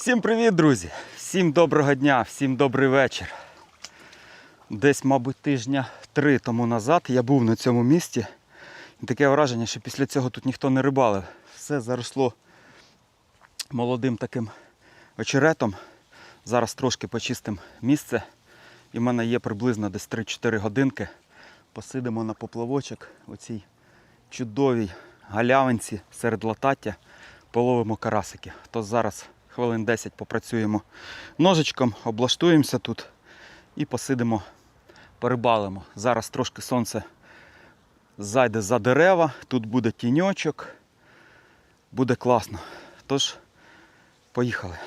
Всім привіт, друзі! Всім доброго дня, всім добрий вечір. Десь, мабуть, тижня три тому назад я був на цьому місці. І таке враження, що після цього тут ніхто не рибалив. Все заросло молодим таким очеретом. Зараз трошки почистим місце. І в мене є приблизно десь 3-4 годинки. Посидимо на поплавочок у цій чудовій галявинці серед латаття. Половимо карасики. То зараз хвилин 10 попрацюємо ножичком, облаштуємося тут і посидимо, перебалимо. Зараз трошки сонце зайде за дерева, тут буде тіньочок, буде класно. Тож, поїхали.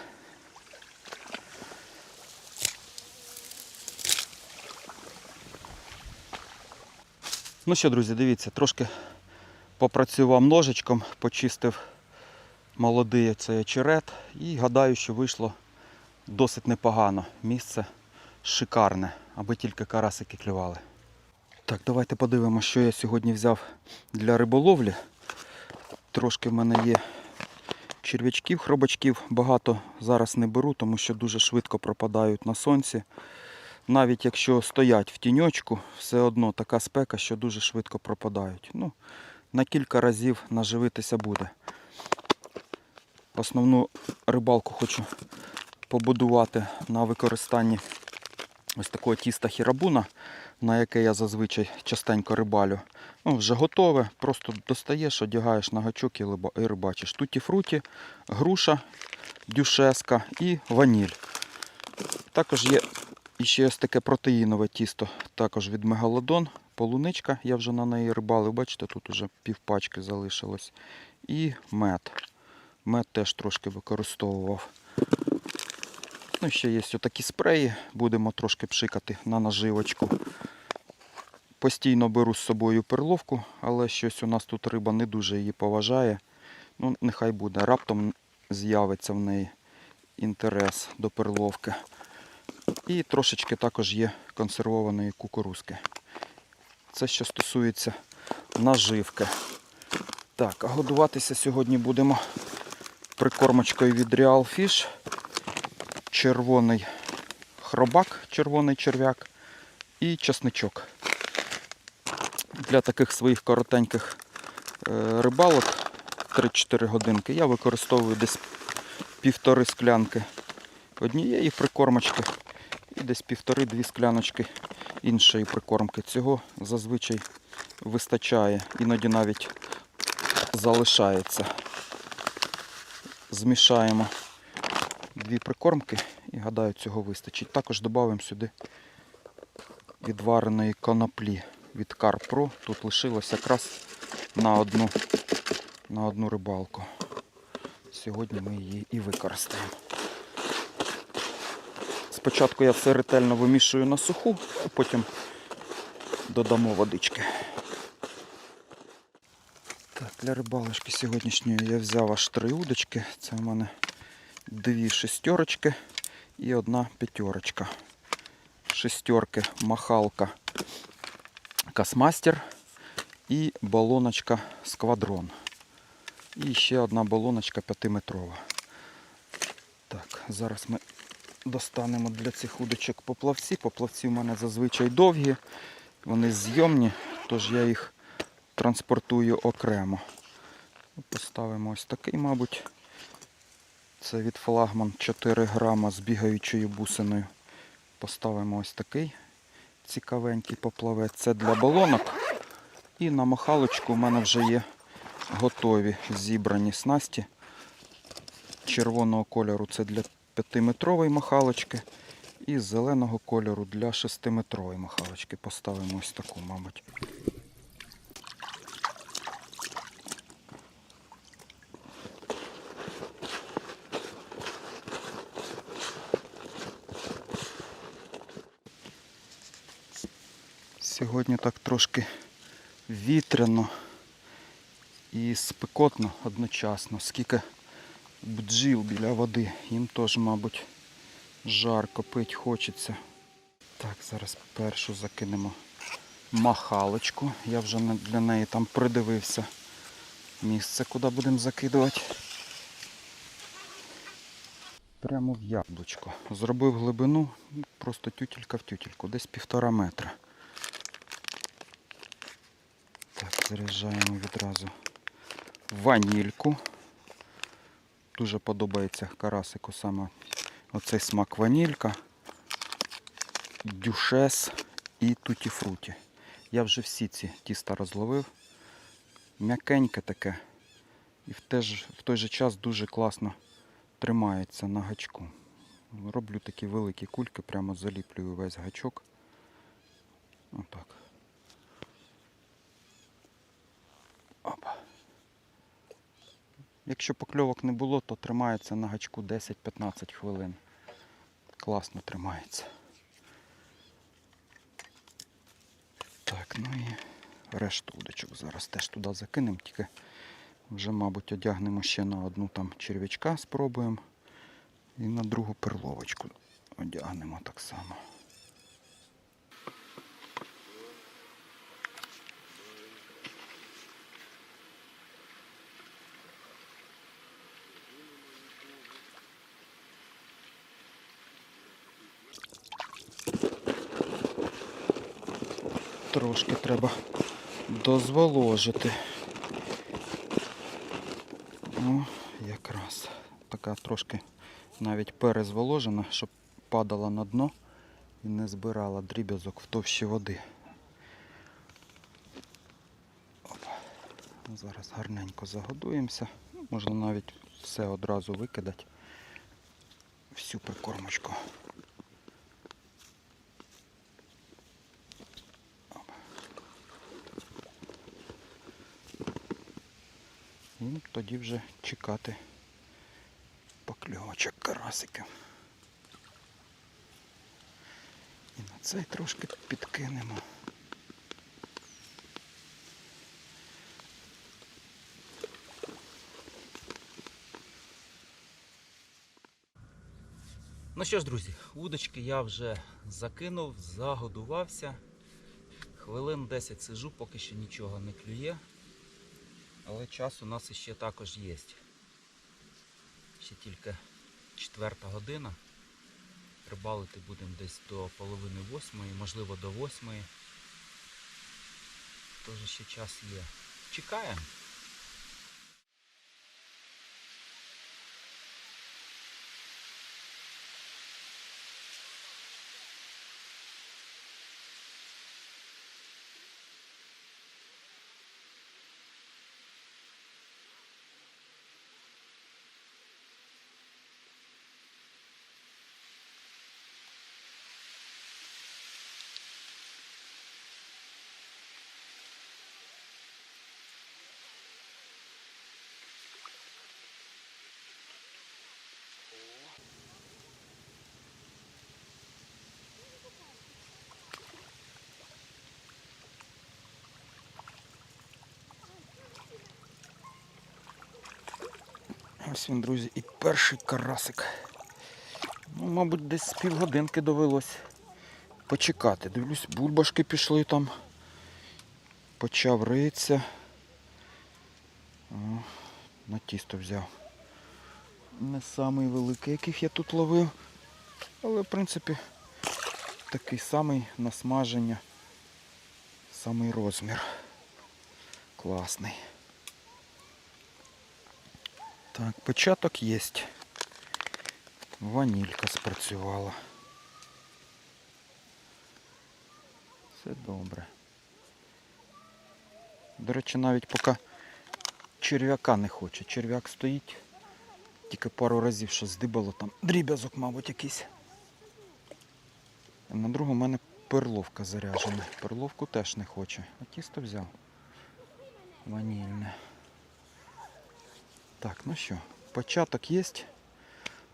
Ну що, друзі, дивіться, трошки попрацював ножичком, почистив молодий цей очерет і гадаю, що вийшло досить непогано. Місце шикарне, аби тільки карасики клювали. Так, давайте подивимося, що я сьогодні взяв для риболовлі. Трошки в мене є черв'ячків, хробачків. Багато зараз не беру, тому що дуже швидко пропадають на сонці. Навіть якщо стоять в тіньочку, все одно така спека, що дуже швидко пропадають. Ну, на кілька разів наживитися буде. Основну рибалку хочу побудувати на використанні ось такого тіста хірабуна, на яке я зазвичай частенько рибалю. Ну, вже готове, просто достаєш, одягаєш на гачок і і рибачиш. Туті фруті, груша, дюшеска і ваніль. Також є іще ось таке протеїнове тісто, також від мегалодон. Полуничка, я вже на неї рибалив, бачите, тут уже півпачки залишилось. І мед. Мед теж трошки використовував. Ну, ще є отакі спреї, будемо трошки пшикати на наживочку. Постійно беру з собою перловку, але щось у нас тут риба не дуже її поважає. Ну, нехай буде. Раптом з'явиться в неї інтерес до перловки. І трошечки також є консервованої кукурузки. Це що стосується наживки. Так, а годуватися сьогодні будемо прикормочкою від Real Fish. Червоний хробак, червоний черв'як і часничок. Для таких своїх коротеньких е, рибалок 3-4 годинки я використовую десь півтори склянки однієї прикормочки і десь півтори-дві скляночки іншої прикормки. Цього зазвичай вистачає, іноді навіть залишається. Змішаємо дві прикормки і гадаю, цього вистачить. Також додамо сюди відвареної коноплі від Carpro. Тут лишилось якраз на одну, на одну рибалку. Сьогодні ми її і використаємо. Спочатку я все ретельно вимішую на суху, а потім додамо водички. Для рибалочки сьогоднішньої я взяв аж три удочки. Це в мене дві шестерочки і одна п'ятерочка. Шестерки, махалка Касмастер і балоночка Сквадрон. І ще одна балоночка 5-метрова. Так, зараз ми достанемо для цих удочок поплавці. Поплавці в мене зазвичай довгі, вони зйомні, тож я їх транспортую окремо. Поставимо ось такий, мабуть. Це від флагман 4 грама з бігаючою бусиною. Поставимо ось такий цікавенький поплавець. Це для балонок. І на махалочку в мене вже є готові зібрані снасті. Червоного кольору це для 5-метрової махалочки. І зеленого кольору для 6-метрової махалочки. Поставимо ось таку, мабуть. Сьогодні так трошки вітряно і спекотно одночасно. Скільки бджіл біля води, їм теж, мабуть, жарко пить хочеться. Так, зараз першу закинемо махалочку. Я вже для неї там придивився місце, куди будемо закидувати. прямо в яблучко. Зробив глибину, ну, просто тютелька в тютельку, десь півтора метра. Так, заряджаємо відразу ванільку. Дуже подобається карасику саме оцей смак ванілька, дюшес і туті-фруті. Я вже всі ці тіста розловив. М'якеньке таке. І в, теж, в той же час дуже класно тримається на гачку. Роблю такі великі кульки, прямо заліплюю весь гачок. Отак. Якщо покльовок не було, то тримається на гачку 10-15 хвилин. Класно тримається. Так, ну і решту удочок зараз теж туди закинемо, тільки вже, мабуть, одягнемо ще на одну там черв'ячка, спробуємо. І на другу перловочку одягнемо так само. Трошки треба дозволожити. Ну, якраз така трошки навіть перезволожена, щоб падала на дно і не збирала дріб'язок в товщі води. Опа. Зараз гарненько загодуємося. Можна навіть все одразу викидати. Всю прикормочку. І тоді вже чекати покльовочок карасиків. І на цей трошки підкинемо. Ну що ж, друзі, удочки я вже закинув, загодувався. Хвилин 10 сижу, поки що нічого не клює. Але час у нас ще також є. Ще тільки четверта година. Рибалити будемо десь до половини восьмої, можливо до восьмої. Тож ще час є. Чекаємо. Ось він, друзі, і перший карасик. Ну, мабуть, десь з півгодинки довелось почекати. Дивлюсь, бульбашки пішли там. Почав ритися. О, на тісто взяв. Не самий великий, яких я тут ловив. Але в принципі такий самий на смаження. Самий розмір. Класний. Так, початок є. Ванілька спрацювала. Все добре. До речі, навіть поки черв'яка не хоче. Черв'як стоїть. Тільки пару разів що здибало там. Дріб'язок, мабуть, якийсь. На другу в мене перловка заряджена. Перловку теж не хоче. А тісто взяв. Ванільне. Так, ну що, початок є.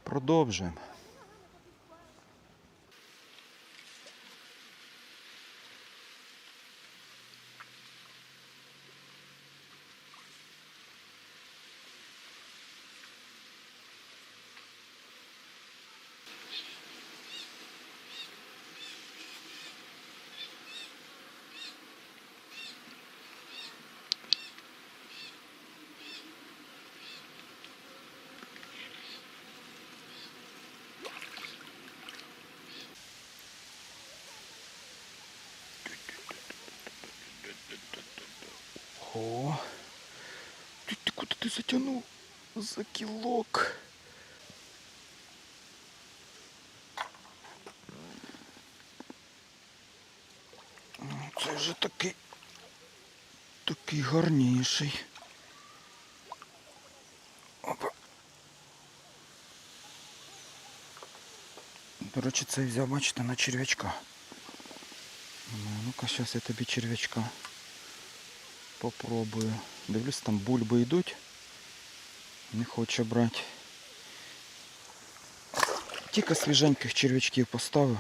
Продовжуємо. Ти затягнув? За кілок. Ну, Це вже такий. Такий гарніший. Опа. До речі, це взяв, бачите, на черв'ячка. Ну, ну-ка, зараз я тобі черв'ячка попробую. Дивлюсь, там бульби йдуть. Не хоче брати. Тільки свіженьких черв'ячків поставив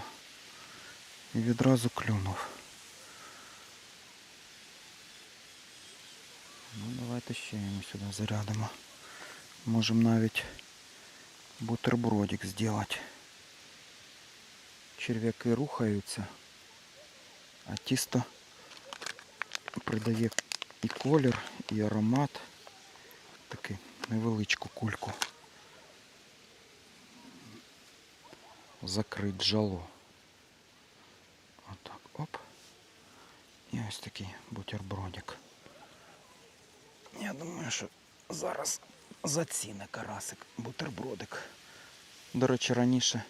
і відразу клюнув. Ну, давайте ще йому сюди зарядимо. Можемо навіть бутербродик зробити. Черв'яки рухаються, а тісто придає і колір, і аромат. Невеличку кульку. Закрить жало. Отак, оп. І ось такий бутербродик. Я думаю, що зараз заціне карасик, бутербродик. До речі, раніше,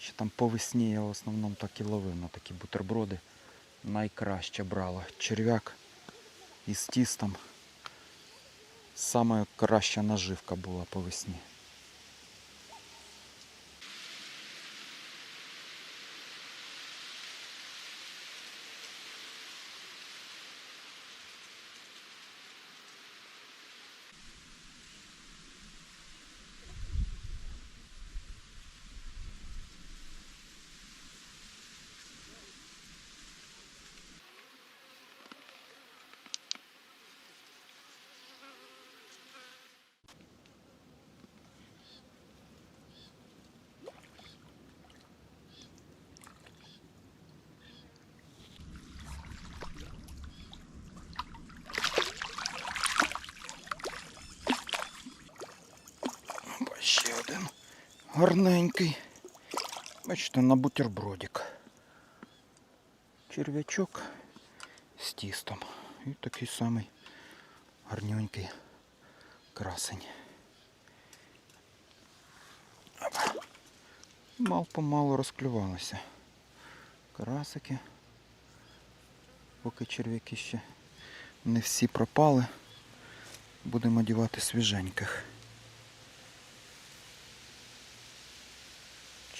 ще там по весні я в основному так і ловив на такі бутерброди. Найкраще брала черв'як із тістом. Саме краща наживка була по весні. Опа, Ще один гарненький. Бачите, на бутербродик. Черв'ячок з тістом. І такий самий гарненький красень. Мал помалу розклювалися. Карасики. Поки черв'яки ще не всі пропали. Будемо одягати свіженьких.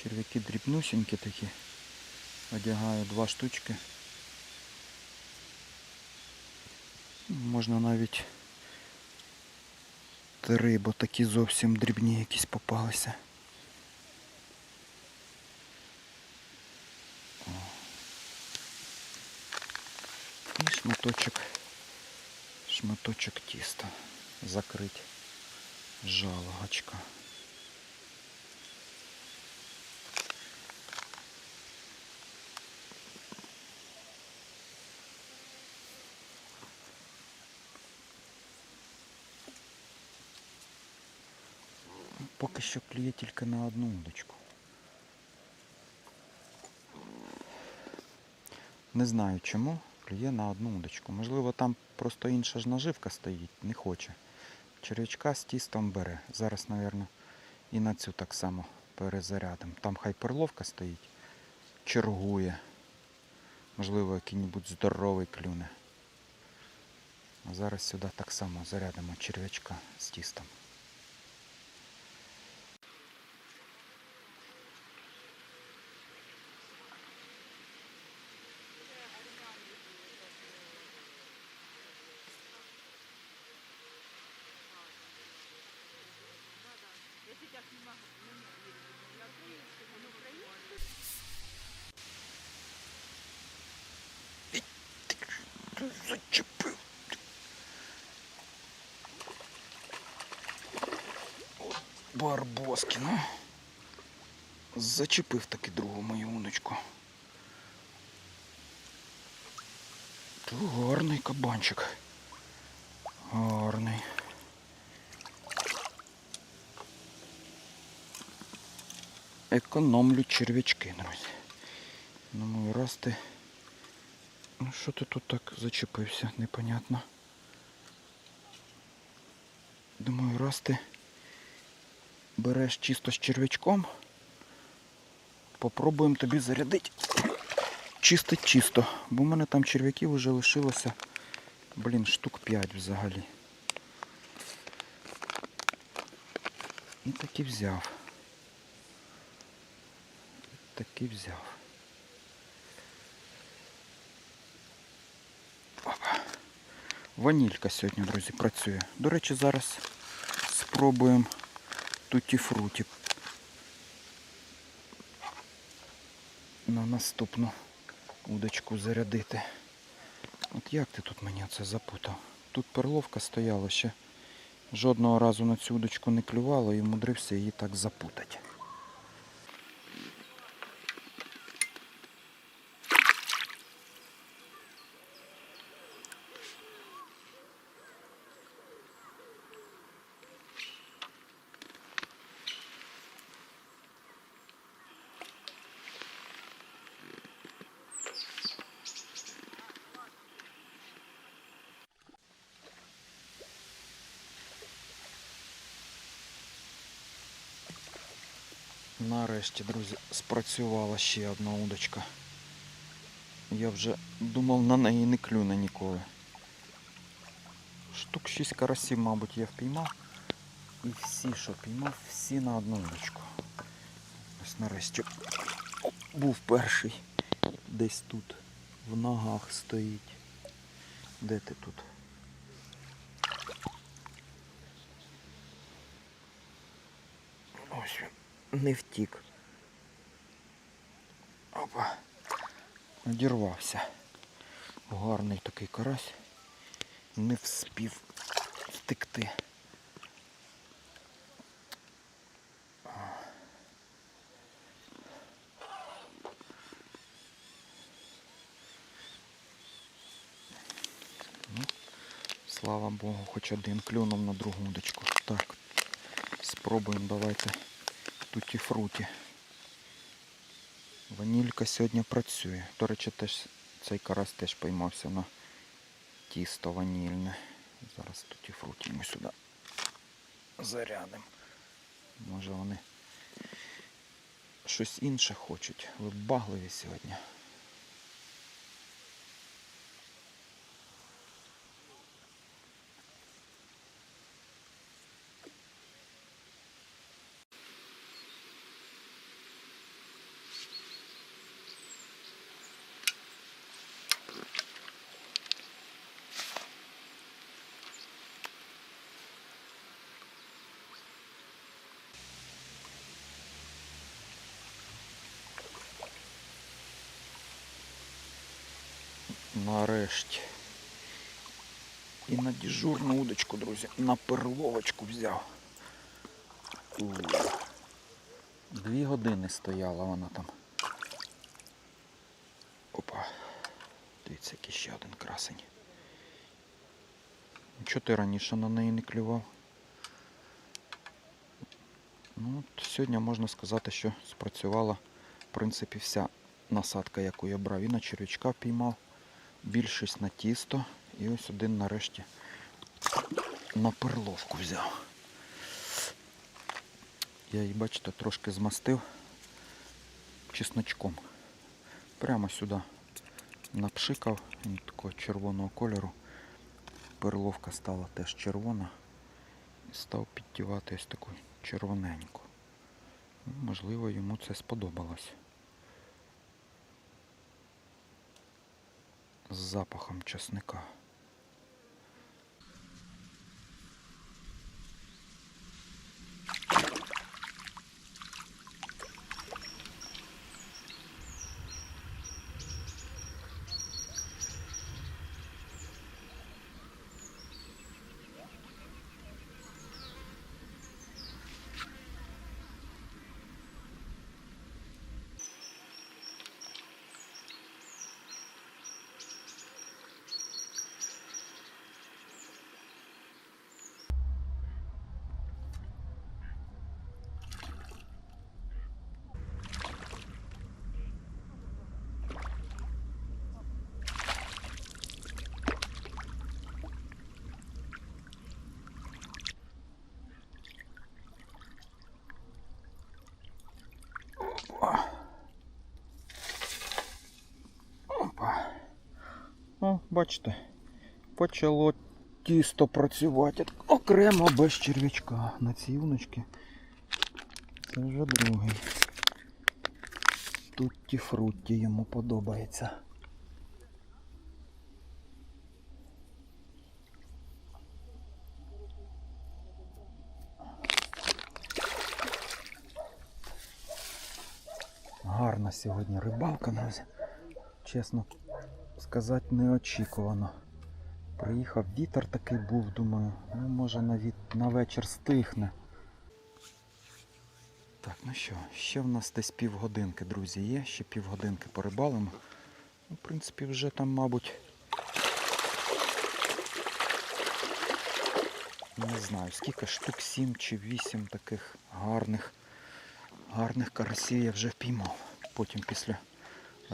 Черв'яки дрібнусінькі такі. Одягаю два штучки. Можна навіть три, бо такі зовсім дрібні якісь попалися. І шматочок, шматочок тіста закрить жало гачка. Поки що клює тільки на одну удочку. Не знаю чому, клює на одну удочку. Можливо, там просто інша ж наживка стоїть, не хоче. Черв'ячка з тістом бере. Зараз, мабуть, і на цю так само перезарядимо. Там хай перловка стоїть, чергує. Можливо, який-небудь здоровий клюне. А зараз сюди так само зарядимо черв'ячка з тістом. Зачепив. Барбоскіна. Зачепив таки другу мою уночку. То гарний кабанчик. Гарний. Економлю черв'ячки, друзі. Ну, і раз ти. Ну що ти тут так зачепився, непонятно. Думаю, раз ти береш чисто з черв'ячком, попробуємо тобі зарядити чистить чисто, бо в мене там черв'яків вже лишилося, блін, штук 5 взагалі. І таки взяв. Таки взяв. Ванілька сьогодні, друзі, працює. До речі, зараз спробуємо туті фруті на наступну удочку зарядити. От як ти тут мені це запутав? Тут перловка стояла ще. Жодного разу на цю удочку не клювало і вмудрився її так запутати. Нарешті, друзі, спрацювала ще одна удочка. Я вже думав на неї не клюне ніколи. Штук 6 карасів, мабуть, я впіймав. І всі, що піймав, всі на одну удочку. Ось нарешті був перший. Десь тут. В ногах стоїть. Де ти тут? Ось не втік. Опа. Одірвався. Гарний такий карась. Не вспів втекти. Ну, слава Богу, хоч один клюнув на другу удочку. Так, спробуємо давайте туті фруті. Ванілька сьогодні працює. До речі, теж цей карась теж поймався на тісто ванільне. Зараз туті фруті ми сюди зарядимо. Може вони щось інше хочуть. Вибагливі сьогодні. Нарешті. І на дежурну удочку, друзі, на перловочку взяв. Дві години стояла вона там. Опа. Дивіться, який ще один красень. Чого ти раніше на неї не клював? Ну, от сьогодні можна сказати, що спрацювала в принципі вся насадка, яку я брав. І на червячка піймав більшість на тісто і ось один нарешті на перловку взяв. Я її, бачите, трошки змастив чесночком. Прямо сюди напшикав, він такого червоного кольору. Перловка стала теж червона і став підтівати ось таку червоненьку. Ну, Можливо, йому це сподобалось. З запахом чесника. Бачите, почало тісто працювати окремо без черв'ячка. На цій уночці. Це вже другий. Тутті фрутті йому подобається. Гарна сьогодні рибалка, друзі. Чесно сказати, неочікувано. Приїхав вітер такий був, думаю, ну може навіть на вечір стихне. Так, ну що, ще в нас десь півгодинки, друзі, є, ще півгодинки порибалимо. Ну, в принципі, вже там, мабуть. Не знаю, скільки штук 7 чи 8 таких гарних, гарних карасів я вже впіймав. Потім після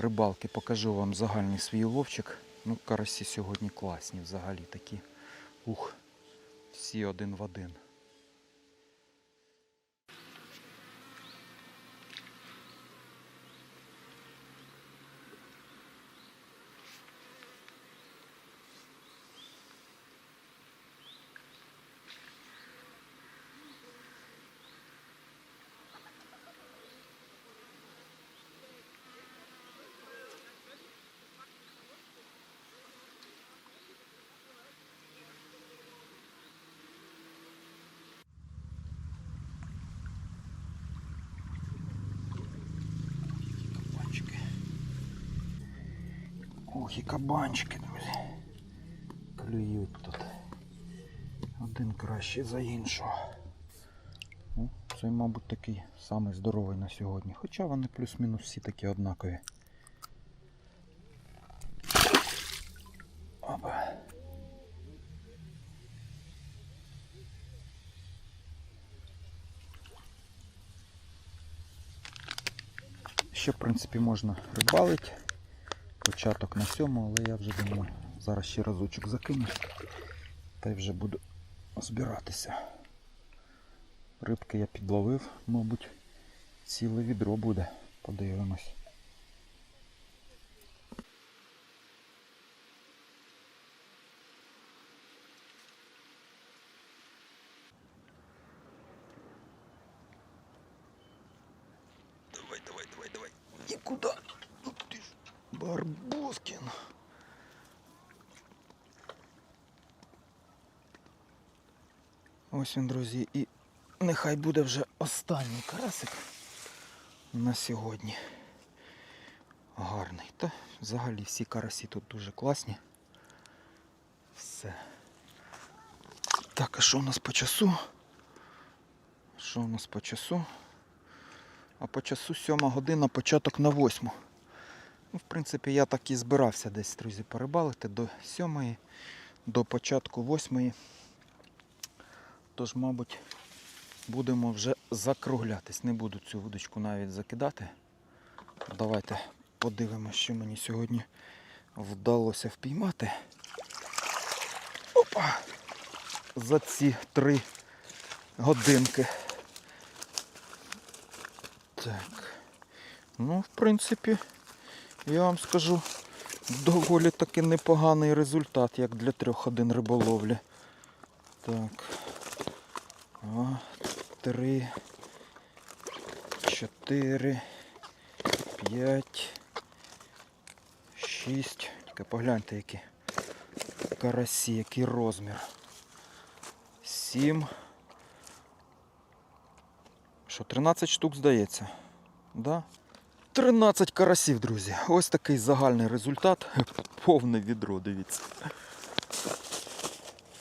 рибалки покажу вам загальний свій ловчик. Ну, карасі сьогодні класні взагалі такі. Ух, всі один в один. Ох, і кабанчики, друзі. Клюють тут. Один краще за іншого. Ну, це, мабуть, такий самий здоровий на сьогодні. Хоча вони плюс-мінус всі такі однакові. Опа. Ще, в принципі, можна рибалити. Початок на сьому, але я вже думаю, зараз ще разочок закину. Та й вже буду збиратися. Рибки я підловив, мабуть, ціле відро буде. Подивимось. Давай, давай, давай, давай. Куда? Барбоскин. Ось він, друзі, і нехай буде вже останній карасик на сьогодні. Гарний. Та взагалі всі карасі тут дуже класні. Все. Так, а що у нас по часу? Що у нас по часу? А по часу 7 година, початок на 8. Ну, в принципі, я так і збирався десь, друзі, порибалити до 7, до початку 8. Тож, мабуть, будемо вже закруглятись. Не буду цю вудочку навіть закидати. Давайте подивимося, що мені сьогодні вдалося впіймати. Опа! За ці три годинки. Так. Ну, в принципі, я вам скажу, доволі таки непоганий результат, як для трьох годин риболовлі. Так. Два, три, чотири, п'ять, шість. Тільки погляньте, які карасі, який розмір. Сім. Що, 13 штук здається? Да? 13 карасів, друзі. Ось такий загальний результат. Повне відро, дивіться.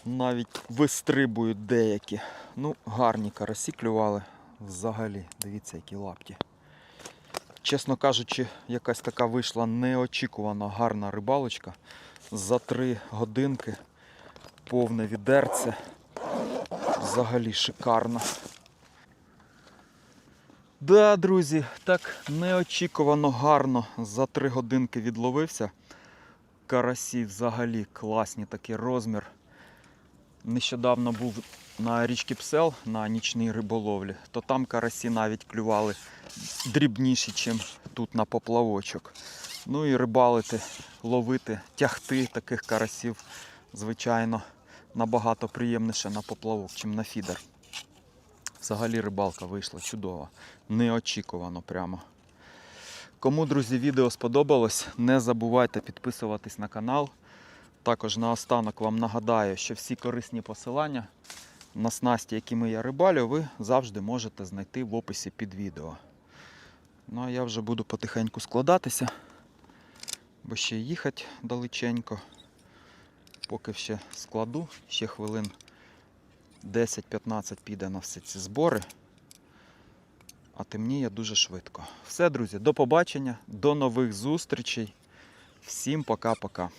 Навіть вистрибують деякі. Ну, гарні карасі клювали. Взагалі, дивіться, які лапті. Чесно кажучи, якась така вийшла неочікувана гарна рибалочка. За три годинки повне відерце. Взагалі шикарно. Да, друзі, так неочікувано гарно за три годинки відловився. Карасі взагалі класні такий розмір. Нещодавно був на річці Псел на нічній риболовлі, то там карасі навіть клювали дрібніші, ніж тут на поплавочок. Ну і рибалити, ловити, тягти таких карасів, звичайно, набагато приємніше на поплавок, чим на фідер. Взагалі рибалка вийшла чудова, неочікувано прямо. Кому, друзі, відео сподобалось, не забувайте підписуватись на канал. Також наостанок вам нагадаю, що всі корисні посилання на снасті, якими я рибалю, ви завжди можете знайти в описі під відео. Ну а я вже буду потихеньку складатися, бо ще їхати далеченько. Поки ще складу, ще хвилин 10-15 піде на всі ці збори. А темніє дуже швидко. Все, друзі, до побачення, до нових зустрічей. Всім пока-пока.